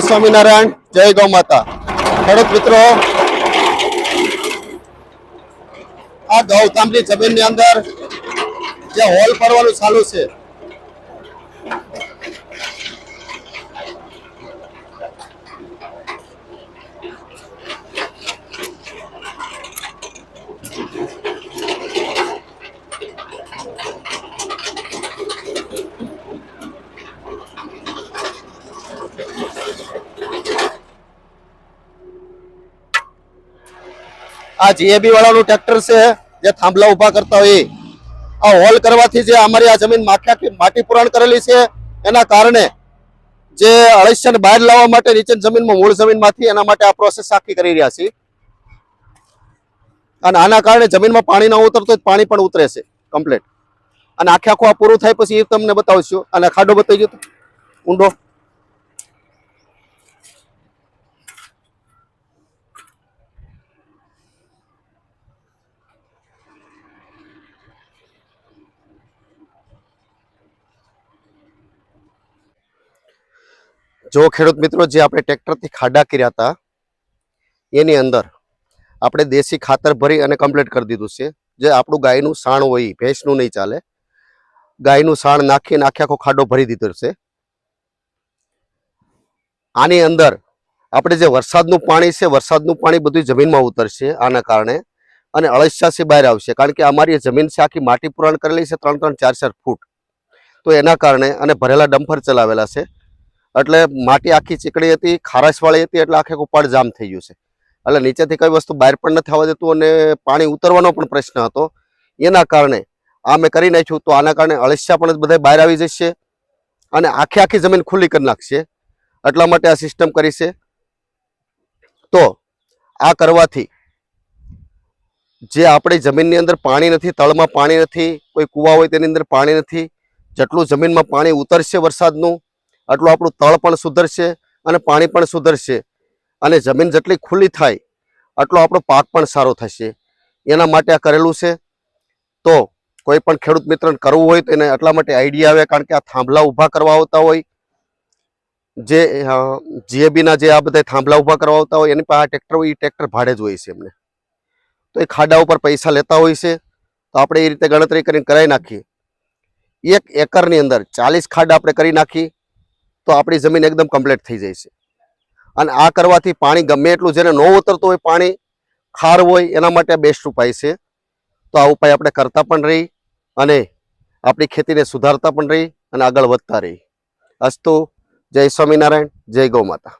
સ્વામિનારાયણ, જય ગૌ માતા. ખેડૂત મિત્રો, આ ગૌધામની જમીનની અંદર જે હોલ ફરવાનું ચાલુ છે આ જીએબી વાળાનું ટ્રેક્ટર છે, જે થાંભલા ઊભા કરતા હોય. આ હોલ કરવાથી જે અમારી આ જમીન માખી માટી પુરાણ કરેલી છે, એના કારણે જે અળસિયાને બહાર લાવવા માટે નીચેની જમીનમાં મૂળ જમીનમાંથી એના માટે આ પ્રોસેસ આખી કરી રહ્યા છીએ. અને આના કારણે જમીનમાં પાણી ના ઉતરતો પાણી પણ ઉતરે છે કમ્પ્લીટ અને આખે આખું આ પૂરું થાય પછી એ તમને બતાવશું. અને ખાડો બતાવી ગયો ઊંડો. જો ખેડૂત મિત્રો જે આપણે ટ્રેક્ટરથી ખાડા કર્યા હતા, એની અંદર આપણે દેશી ખાતર ભરી અને કમ્પ્લીટ કરી દીધું છે. જે આપણું ગાયનું સાણ હોય, ભેંસનું નહીં ચાલે. ગાયનું સાણ નાખી નાખી આખો ખાડો ભરી દીધો છે. આની અંદર આપણે જે વરસાદનું પાણી છે, વરસાદનું પાણી બધું જમીનમાં ઉતરશે આના કારણે અને અળસિયાથી બહાર આવશે. કારણ કે અમારી જમીન છે, આખી માટી પુરાણ કરેલી છે, ત્રણ ત્રણ ચાર ચાર ફૂટ. તો એના કારણે અને ભરેલા ડમ્ફર ચલાવેલા છે. એટલે માટી આખી ચીકણી હતી, ખારાશવાળી હતી, એટલે આખે ઉપાડ જામ થઈ ગયું છે. એટલે નીચેથી કઈ વસ્તુ બહાર પણ નથી આવવા દેતું અને પાણી ઉતરવાનો પણ પ્રશ્ન હતો. એના કારણે આ મેં કરી નાખ્યું તો આના કારણે અળસિયા પણ બધા બહાર આવી જશે અને આખી આખી જમીન ખુલ્લી કરી નાખશે. એટલા માટે આ સિસ્ટમ કરી છે. તો આ કરવાથી જે આપણી જમીનની અંદર પાણી નથી, તળમાં પાણી નથી, કોઈ કૂવા હોય તેની અંદર પાણી નથી, જેટલું જમીનમાં પાણી ઉતરશે વરસાદનું આટલું આપણું તળ પણ સુધરશે અને પાણી પણ સુધરશે અને જમીન જેટલી ખુલ્લી થાય, આટલો આપણો પાક પણ સારો થશે. એના માટે આ કરેલું છે. તો કોઈ પણ ખેડૂત મિત્રને કરવું હોય તો એને એટલા માટે આઈડિયા આવે, કારણ કે આ થાંભલા ઊભા કરવા આવતા હોય. જે જીએબીના જે આ બધા થાંભલા ઊભા કરવા આવતા હોય, એની પાસે આ ટ્રેક્ટર હોય એ ટ્રેક્ટર ભાડે જ હોય છે એમને. તો એ ખાડા ઉપર પૈસા લેતા હોય છે. તો આપણે એ રીતે ગણતરી કરીને કરાવી નાખીએ. એક એકરની અંદર ચાલીસ ખાડા આપણે કરી નાખી તો આપણી જમીન એકદમ કમ્પ્લીટ થઈ જાય છે. અને આ કરવાથી પાણી ગમે એટલું જેને ન ઉતરતું હોય પાણી, ખાર હોય એના માટે બેસ્ટ ઉપાય છે. તો આ ઉપાય આપણે કરતા પણ રહી અને આપણી ખેતીને સુધારતા પણ રહી અને આગળ વધતા રહી. અસ્તુ, જય સ્વામિનારાયણ, જય ગૌ માતા.